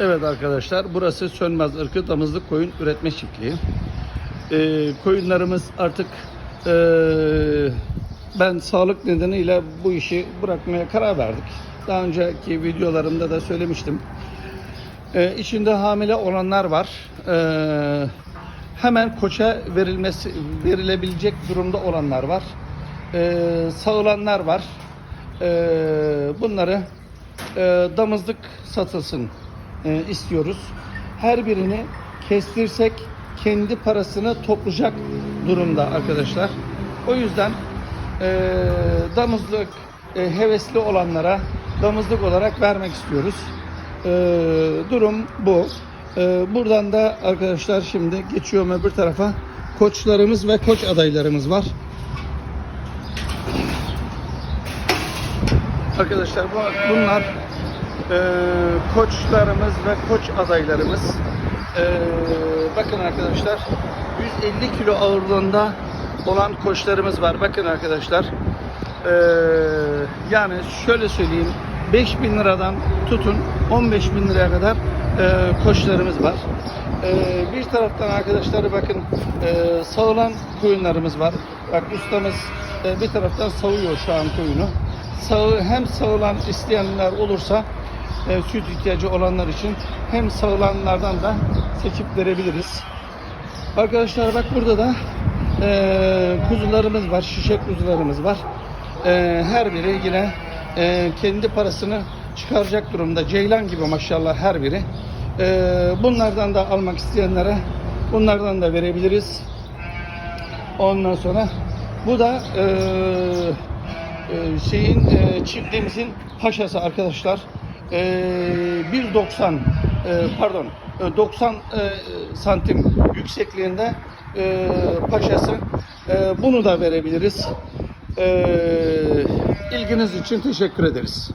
Evet arkadaşlar burası Sönmez Irkı Damızlık Koyun Üretme Çiftliği. Ee, koyunlarımız artık ee, ben sağlık nedeniyle bu işi bırakmaya karar verdik. Daha önceki videolarımda da söylemiştim. Ee, içinde hamile olanlar var. Ee, hemen koça verilmesi verilebilecek durumda olanlar var. Ee, sağılanlar var. Ee, bunları e, damızlık satılsın e, istiyoruz. Her birini kestirsek kendi parasını toplayacak durumda arkadaşlar. O yüzden e, damızlık e, hevesli olanlara damızlık olarak vermek istiyoruz. E, durum bu. E, buradan da arkadaşlar şimdi geçiyorum öbür tarafa. Koçlarımız ve koç adaylarımız var. Arkadaşlar bu, bunlar e, koçlarımız ve koç adaylarımız. E, bakın arkadaşlar 150 kilo ağırlığında olan koçlarımız var. Bakın arkadaşlar. E, yani şöyle söyleyeyim 5000 liradan tutun 15 bin liraya kadar e, koçlarımız var. E, bir taraftan arkadaşlar bakın e, sağılan koyunlarımız var. Bak ustamız e, bir taraftan savuyor şu an koyunu. Sağı, hem sağılan isteyenler olursa e, süt ihtiyacı olanlar için hem sağılanlardan da seçip verebiliriz. Arkadaşlar bak burada da e, kuzularımız var, şişe kuzularımız var. E, her biri yine e, kendi parasını çıkaracak durumda. Ceylan gibi maşallah her biri. E, bunlardan da almak isteyenlere bunlardan da verebiliriz. Ondan sonra bu da e, e, şeyin e, çiftliğimizin paşası arkadaşlar. E, 1.90 e, pardon e, 90 e, santim yüksekliğinde e, paşası. E, bunu da verebiliriz. E, ilginiz için teşekkür ederiz.